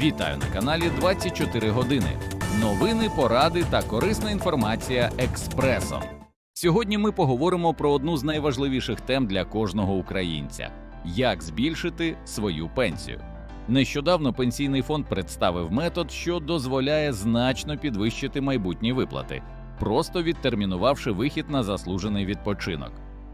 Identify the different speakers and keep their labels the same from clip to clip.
Speaker 1: Вітаю на каналі 24 години. Новини, поради та корисна інформація експресом. Сьогодні ми поговоримо про одну з найважливіших тем для кожного українця: як збільшити свою пенсію. Нещодавно пенсійний фонд представив метод, що дозволяє значно підвищити майбутні виплати, просто відтермінувавши вихід на заслужений відпочинок.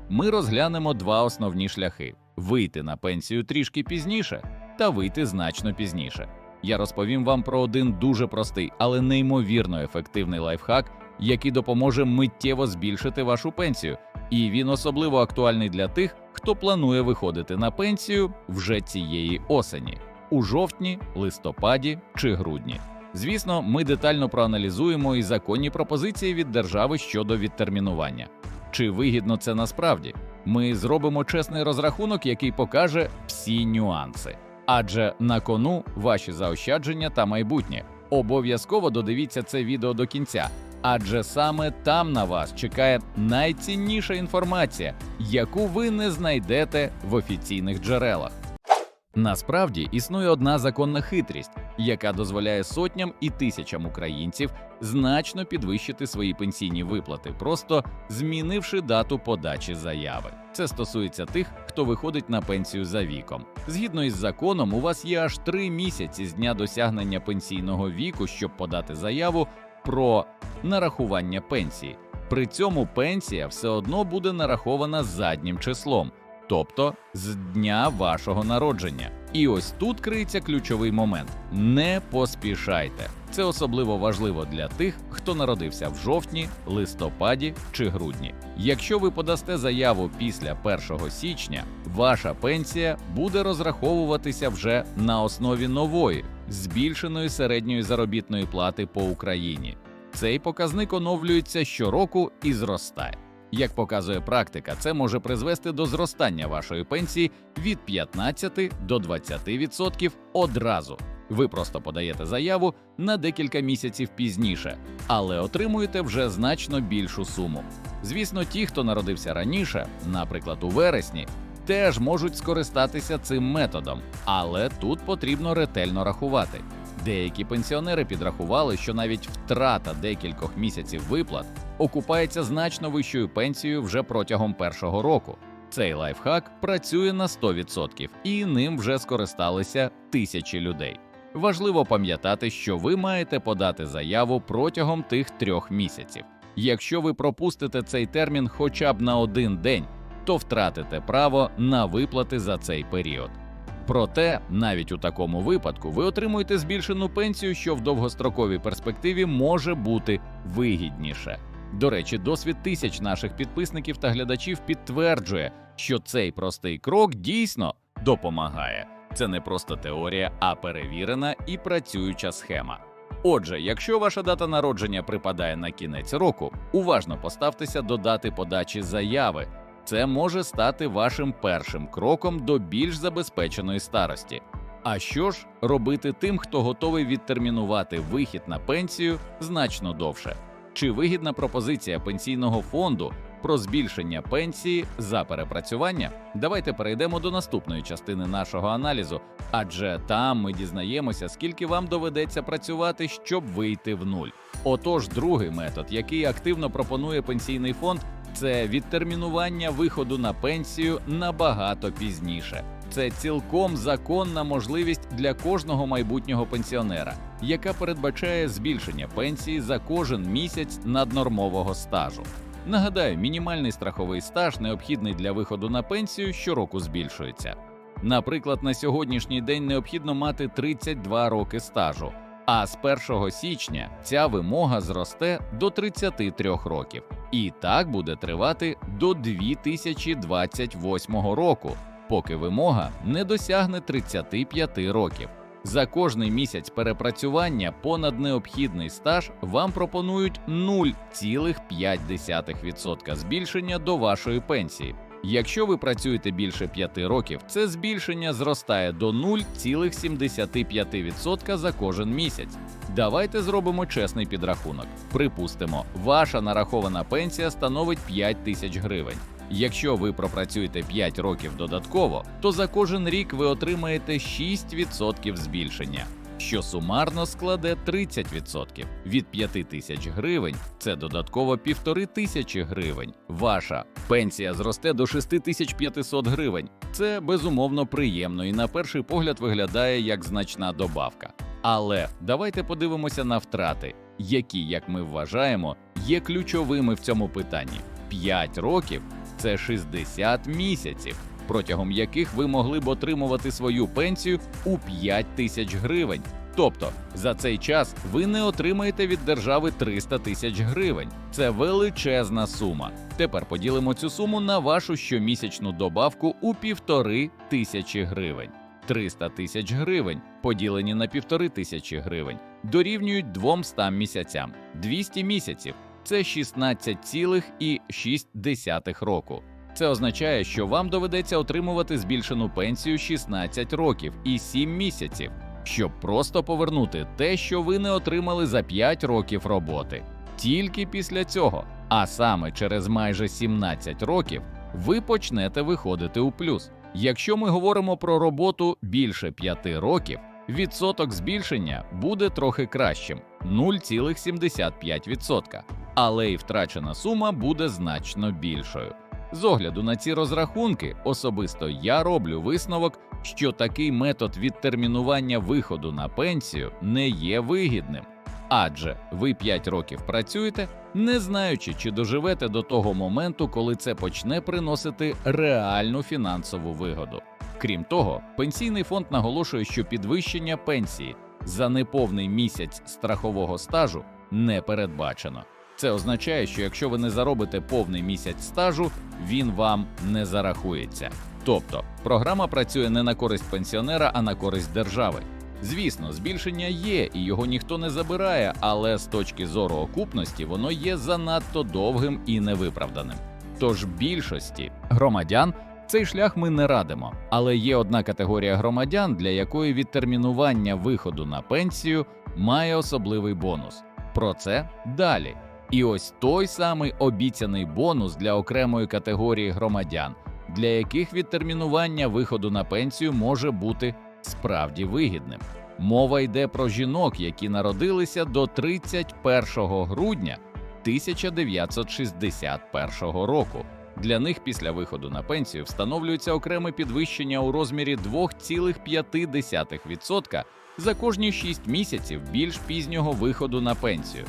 Speaker 1: Ми розглянемо два основні шляхи: вийти на пенсію трішки пізніше та вийти значно пізніше. Я розповім вам про один дуже простий, але неймовірно ефективний лайфхак, який допоможе миттєво збільшити вашу пенсію. І він особливо актуальний для тих, хто планує виходити на пенсію вже цієї осені у жовтні, листопаді чи грудні. Звісно, ми детально проаналізуємо і законні пропозиції від держави щодо відтермінування. Чи вигідно це насправді? Ми зробимо чесний розрахунок, який покаже всі нюанси. Адже на кону ваші заощадження та майбутнє. Обов'язково додивіться це відео до кінця, адже саме там на вас чекає найцінніша інформація, яку ви не знайдете в офіційних джерелах. Насправді існує одна законна хитрість, яка дозволяє сотням і тисячам українців значно підвищити свої пенсійні виплати, просто змінивши дату подачі заяви. Це стосується тих, хто виходить на пенсію за віком. Згідно із законом, у вас є аж три місяці з дня досягнення пенсійного віку, щоб подати заяву про нарахування пенсії. При цьому пенсія все одно буде нарахована заднім числом тобто з дня вашого народження. І ось тут криється ключовий момент: не поспішайте. Це особливо важливо для тих, хто народився в жовтні, листопаді чи грудні. Якщо ви подасте заяву після 1 січня, ваша пенсія буде розраховуватися вже на основі нової збільшеної середньої заробітної плати по Україні. Цей показник оновлюється щороку і зростає. Як показує практика, це може призвести до зростання вашої пенсії від 15 до 20% одразу. Ви просто подаєте заяву на декілька місяців пізніше, але отримуєте вже значно більшу суму. Звісно, ті, хто народився раніше, наприклад, у вересні, теж можуть скористатися цим методом, але тут потрібно ретельно рахувати. Деякі пенсіонери підрахували, що навіть втрата декількох місяців виплат окупається значно вищою пенсією вже протягом першого року. Цей лайфхак працює на 100% і ним вже скористалися тисячі людей. Важливо пам'ятати, що ви маєте подати заяву протягом тих трьох місяців. Якщо ви пропустите цей термін хоча б на один день, то втратите право на виплати за цей період. Проте, навіть у такому випадку, ви отримуєте збільшену пенсію, що в довгостроковій перспективі може бути вигідніше. До речі, досвід тисяч наших підписників та глядачів підтверджує, що цей простий крок дійсно допомагає. Це не просто теорія, а перевірена і працююча схема. Отже, якщо ваша дата народження припадає на кінець року, уважно поставтеся до дати подачі заяви. Це може стати вашим першим кроком до більш забезпеченої старості. А що ж робити тим, хто готовий відтермінувати вихід на пенсію значно довше? Чи вигідна пропозиція пенсійного фонду про збільшення пенсії за перепрацювання? Давайте перейдемо до наступної частини нашого аналізу, адже там ми дізнаємося, скільки вам доведеться працювати, щоб вийти в нуль. Отож, другий метод, який активно пропонує пенсійний фонд, це відтермінування виходу на пенсію набагато пізніше. Це цілком законна можливість для кожного майбутнього пенсіонера, яка передбачає збільшення пенсії за кожен місяць наднормового стажу. Нагадаю, мінімальний страховий стаж, необхідний для виходу на пенсію, щороку збільшується. Наприклад, на сьогоднішній день необхідно мати 32 роки стажу, а з 1 січня ця вимога зросте до 33 років. І так буде тривати до 2028 року, поки вимога не досягне 35 років. За кожний місяць перепрацювання понад необхідний стаж вам пропонують 0,5% збільшення до вашої пенсії. Якщо ви працюєте більше 5 років, це збільшення зростає до 0,75% за кожен місяць. Давайте зробимо чесний підрахунок. Припустимо, ваша нарахована пенсія становить 5 тисяч гривень. Якщо ви пропрацюєте 5 років додатково, то за кожен рік ви отримаєте 6% збільшення. Що сумарно складе 30%. Від 5 тисяч гривень це додатково півтори тисячі гривень. Ваша пенсія зросте до 6500 гривень. Це безумовно приємно і на перший погляд виглядає як значна добавка. Але давайте подивимося на втрати, які, як ми вважаємо, є ключовими в цьому питанні. 5 років це 60 місяців, протягом яких ви могли б отримувати свою пенсію у 5 тисяч гривень. Тобто за цей час ви не отримаєте від держави 300 тисяч гривень. Це величезна сума. Тепер поділимо цю суму на вашу щомісячну добавку у півтори тисячі гривень. 300 тисяч гривень, поділені на півтори тисячі гривень, дорівнюють 200 місяцям. 200 місяців це 16,6 року. Це означає, що вам доведеться отримувати збільшену пенсію 16 років і 7 місяців, щоб просто повернути те, що ви не отримали за 5 років роботи. Тільки після цього, а саме через майже 17 років, ви почнете виходити у плюс. Якщо ми говоримо про роботу більше 5 років, відсоток збільшення буде трохи кращим 0,75%, але і втрачена сума буде значно більшою. З огляду на ці розрахунки, особисто я роблю висновок, що такий метод відтермінування виходу на пенсію не є вигідним. Адже ви 5 років працюєте, не знаючи, чи доживете до того моменту, коли це почне приносити реальну фінансову вигоду. Крім того, пенсійний фонд наголошує, що підвищення пенсії за неповний місяць страхового стажу не передбачено. Це означає, що якщо ви не заробите повний місяць стажу, він вам не зарахується. Тобто програма працює не на користь пенсіонера, а на користь держави. Звісно, збільшення є і його ніхто не забирає, але з точки зору окупності воно є занадто довгим і невиправданим. Тож більшості громадян цей шлях ми не радимо. Але є одна категорія громадян, для якої відтермінування виходу на пенсію має особливий бонус. Про це далі. І ось той самий обіцяний бонус для окремої категорії громадян, для яких відтермінування виходу на пенсію може бути справді вигідним. Мова йде про жінок, які народилися до 31 грудня 1961 року. Для них після виходу на пенсію встановлюється окреме підвищення у розмірі 2,5% за кожні 6 місяців більш пізнього виходу на пенсію.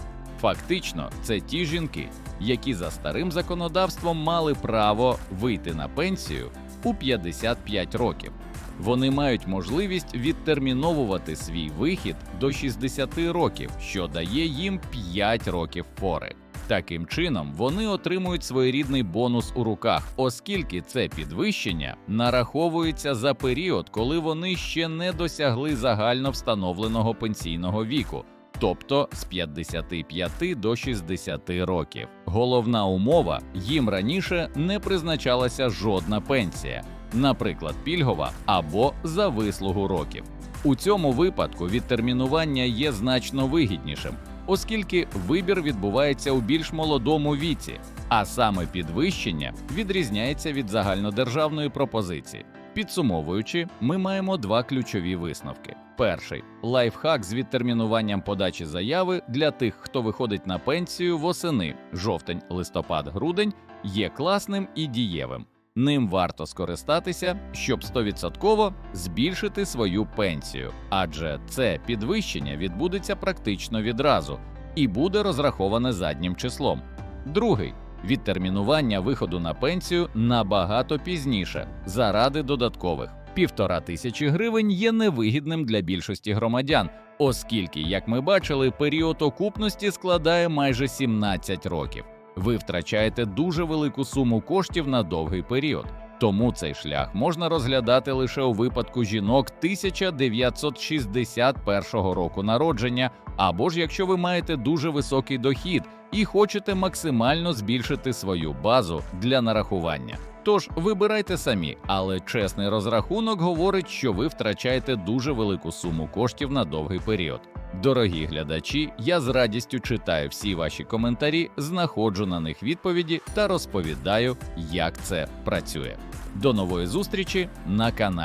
Speaker 1: Фактично, це ті жінки, які за старим законодавством мали право вийти на пенсію у 55 років. Вони мають можливість відтерміновувати свій вихід до 60 років, що дає їм 5 років фори. Таким чином, вони отримують своєрідний бонус у руках, оскільки це підвищення нараховується за період, коли вони ще не досягли загально встановленого пенсійного віку, тобто з 55 до 60 років. Головна умова їм раніше не призначалася жодна пенсія, наприклад, пільгова або за вислугу років. У цьому випадку відтермінування є значно вигіднішим, оскільки вибір відбувається у більш молодому віці, а саме підвищення відрізняється від загальнодержавної пропозиції. Підсумовуючи, ми маємо два ключові висновки: перший лайфхак з відтермінуванням подачі заяви для тих, хто виходить на пенсію восени жовтень, листопад, грудень, є класним і дієвим. Ним варто скористатися, щоб 100% збільшити свою пенсію, адже це підвищення відбудеться практично відразу і буде розраховане заднім числом. Другий відтермінування виходу на пенсію набагато пізніше, заради додаткових. Півтора тисячі гривень є невигідним для більшості громадян, оскільки, як ми бачили, період окупності складає майже 17 років. Ви втрачаєте дуже велику суму коштів на довгий період. Тому цей шлях можна розглядати лише у випадку жінок 1961 року народження, або ж якщо ви маєте дуже високий дохід і хочете максимально збільшити свою базу для нарахування. Тож вибирайте самі, але чесний розрахунок говорить, що ви втрачаєте дуже велику суму коштів на довгий період. Дорогі глядачі, я з радістю читаю всі ваші коментарі, знаходжу на них відповіді та розповідаю, як це працює. До нової зустрічі на каналі.